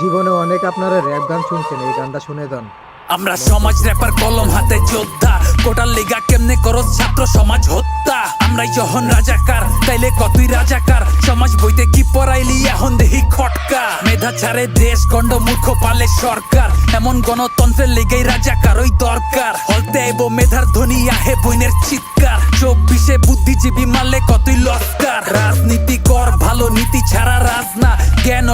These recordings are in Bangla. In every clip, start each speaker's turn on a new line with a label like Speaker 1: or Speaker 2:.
Speaker 1: জীবনে অনেক আপনারা র্যাপ গান শুনছেন, এই গানটা শুনে দেন
Speaker 2: আমরা সমাজ র্যাপার কলম হাতে যোদ্ধা। কোটার লিগা কেমনে করো ছাত্র সমাজ হত্যা? আমরা যখন রাজাকার, তাইলে কতই রাজাকার? সমাজ বইতে কি পড়াইলি, এখন দেহি খটকা। মেধা ছাড়ে দেশ গন্ড মূর্খ পালে সরকার। এমন গণতন্ত্রের লিগেই রাজাকার ওই দরকার। হলতে আইব মেধার ধ্বনি, আহে বইনের চিৎকার। চব্বিশে বুদ্ধিজীবী মারলে কতই লস্কার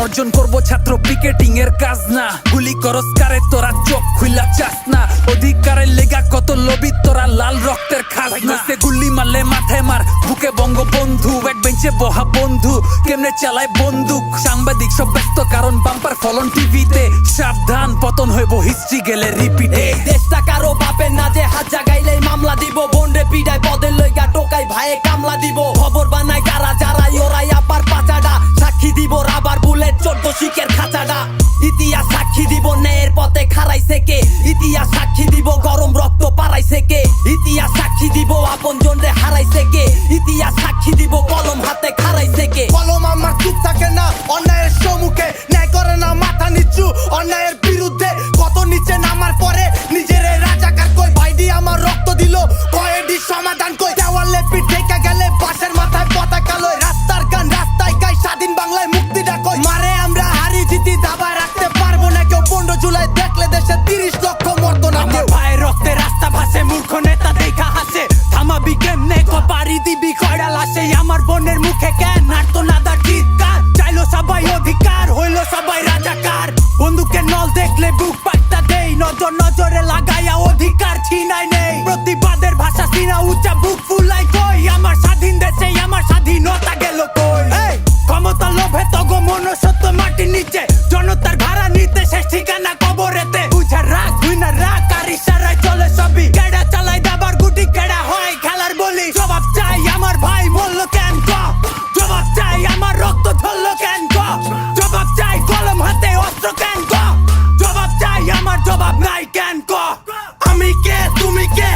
Speaker 2: অর্জন করব ছাত্র পিকেটিং এর কাজ না গুলি করস কারে তোরা চোখ খুইলা চাস না। অধিকারের লেগা কত লবি তোরা লাল রক্তের খাজনা। সে গুলি মারলে মাথায় মার বুকে বঙ্গবন্ধু এক বেঞ্চে বহা বন্ধু। কেমনে চালায় বন্দুক? সাংবাদিক সব ব্যস্ত কারণ বাম্পার ফলন টিভিতে সাবধান পতন হইব হিস্ট্রি গেলে রিপিটে
Speaker 3: দেশটা কারও বাপের না যে হাত জাগাইলেই মামলা দিব, বন্ডে পিডায় পদের লইগা টোকাই ভাইয়ে কামলা দিব। খবর বানায় কারা যারাই, ওরাই আপার পাচাডা। সাক্ষী দিব রাবার বুলেট, চোদ্দ শিকের খাঁচাডা। ইতিহাস সাক্ষী দিব ন্যায়ের পথে খারাইছে কে ইতিহাস সাক্ষী দিব গরম রক্ত পারাইছে কে ইতিহাস সাক্ষী দিব আপন রে হারাইছে কে ইতিহাস সাক্ষী দিব কলম হাতে খারাইছে কে
Speaker 4: কলম আমার চুপ থাকে না, অন্যায়ের সম্মুখে। ন্যায় করে না মাথা নিচু, অন্যায়ের বিরুদ্ধে কত নিচে নামার পরে নিজের আমার রক্ত দিল কয়েডি সমাধান কই? দেওয়ালে পিঠ গেলে বাসের মাথায় পতাকা লই রাস্তার গান রাস্তায় গাই স্বাধীন বাংলায় মুক্তি ডাকই মারে আমরা হারি জিতি, দাবা রাখতে পারব না কেউ। পনেরো জুলাই দেখলে দেশে তিরিশ লক্ষ
Speaker 3: কে তুমি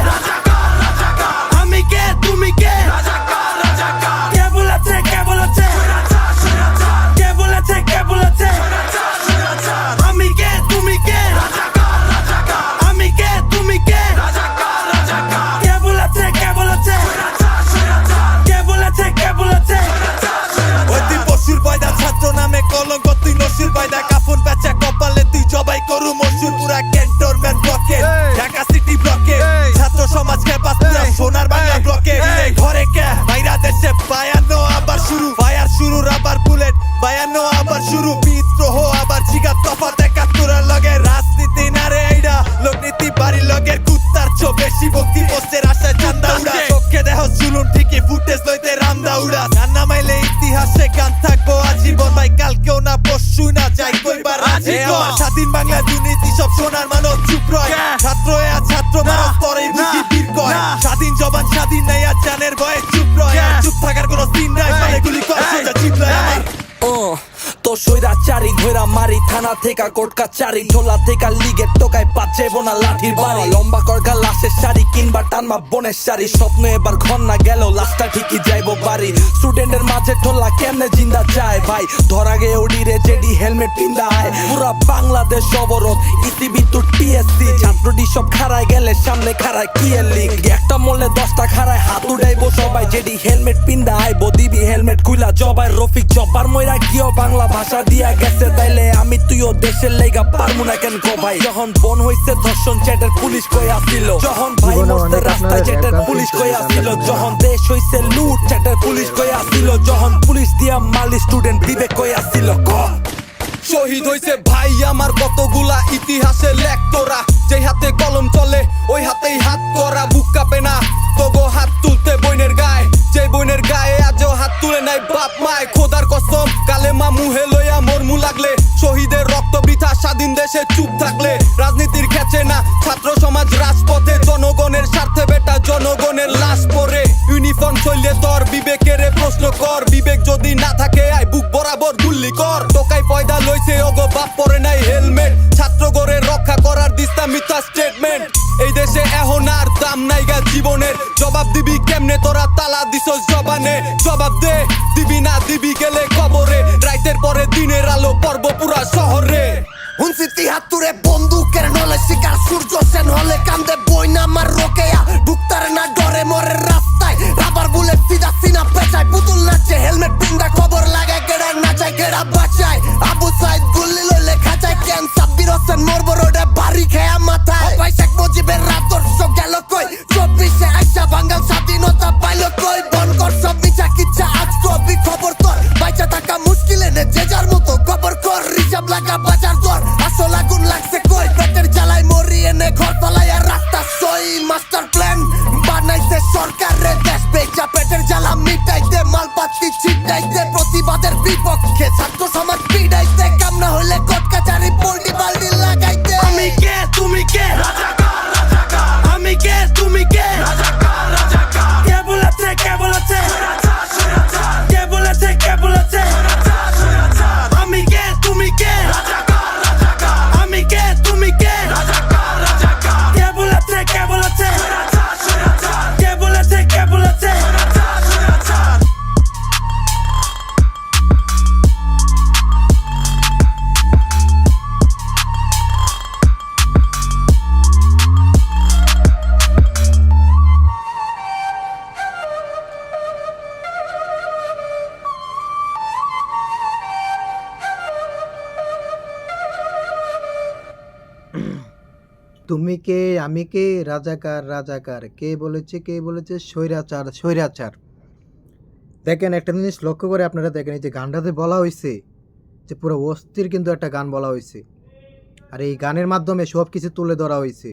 Speaker 4: শুরু বিদ্রোহ আবার চিগা তফাত একাত্তরের লগে রাজনীতি না রে এইডা লোকনীতি বাড়ি লগের কুত্তার চো বেশি ভক্তি পোস্টের আশায় চান্দা উড়া। চোখে দেহ চুলুন ঠিকই ফুটেজ লইতে রামদা উড়া। গান নামাইলে ইতিহাসে গান থাকব আজীবন ভাই কালকেও না পরশু না যাই কইবার আজি আমার স্বাধীন বাংলা দুর্নীতি সব সোনার মানব চুপ রয়। ছাত্র আর ছাত্র মানব তরেই বুঝি বীর কয়। স্বাধীন জবান স্বাধীন নাই আর জানের ভয়ে চুপ রয়। চুপ থাকার কোনো দিন নাই মানে গুলি কর সোজা
Speaker 3: ও তো সইরা চারি ঘোরা মারি থানা থেকে কোর্ট কাচারি ঝোলা থেকে লিগের টোকায় পাচ্ছে বোনা লাঠির বাড়ি। লম্বা করগা লাশের শাড়ি কিনবা টানবা বনের শাড়ি। স্বপ্ন এবার ঘর না গেল, লাশটা ঠিকই যাইবো বাড়ি স্টুডেন্টের মাঝে ঠোলা কেমনে জিন্দা যায় ভাই? ধরা গে ওডি রে জেডি হেলমেট পিন্দা আয় পুরা বাংলাদেশ অবরোধ ইসিবি তো টিএসসি। ছাত্রটি সব খারায় গেলে সামনে খারায় কি এর লিগ। একটা মূল্যে দশটা খারায় হাত উড়াইবো সবাই। জেডি হেলমেট পিন্দা আইবো দিবি হেলমেট খুলা জবাই। রফিক জব্বার ময়রা কিও বাংলা ভাষা দিয়া গেছে তাইলে আমি তুইও দেশের লেগা পারমু না কেন কো ভাই? যখন বন হইছে ধর্ষণ চ্যাটের পুলিশ কই আসিল। যখন ভাই মরতে রাস্তায় চ্যাটের পুলিশ কই আসিল। যখন দেশ হইছে লুট চ্যাটের পুলিশ কই আসিল। যখন পুলিশ দিয়া মালি স্টুডেন্ট বিবেক কই আসিল ক?
Speaker 4: শহীদ হইছে ভাই, আমার কতগুলা ইতিহাসে লেখ তোরা? যে হাতে কলম চলে, ওই হাতেই হাত করা বুক কাঁপে না তবু হাত তুলতে বইনের গায়ে। যে বইনের গায়ে আজও হাত তুলে নাই বাপ মায়। খোদার কসম, কালে মা মুহে লইয়া মরমু লাগলে। শহীদের রক্ত বৃথা, স্বাধীন দেশে চুপ থাকলে। রাজনীতির খেচে না, ছাত্র সমাজ রাজপথে। জনগণের স্বার্থে বেটা, জনগণের লাশ পরে ইউনিফর্ম চললে তোর, বিবেকের প্রশ্ন কর। বিবেক যদি না থাকে, আয় বুক বরাবর গুল্লি কর। পয়দা লইছে, ওগো বাপ পরে নাই হেলমেট। ছাত্র গড়ে রক্ষা করার দিস্তা মিথ্যা স্টেটমেন্ট এই দেশে এখন আর দাম নাই গা জীবনের। জবাব দিবি কেমনে? তোরা তালা দিছ জবানে। জবাব দে, দিবি না দিবি গেলে কবরে। রাইতের পরে দিনের আলো, পর্ব পুরা শহরে।
Speaker 5: হুনসি তিহাত্তরে বন্দুকের নলে শিকার, সূর্য সেন হলে কান্দে বই না আমার রোকেয়া। ঢুকতারে না
Speaker 1: তুমি কে? আমি কে? রাজাকার রাজাকার। কে বলেছে কে বলেছে? স্বৈরাচার স্বৈরাচার। দেখেন, একটা জিনিস লক্ষ্য করে আপনারা দেখেন, এই যে গানটাতে বলা হয়েছে যে পুরো অস্থির কিন্তু একটা গান বলা হয়েছে আর এই গানের মাধ্যমে সব কিছু তুলে ধরা হয়েছে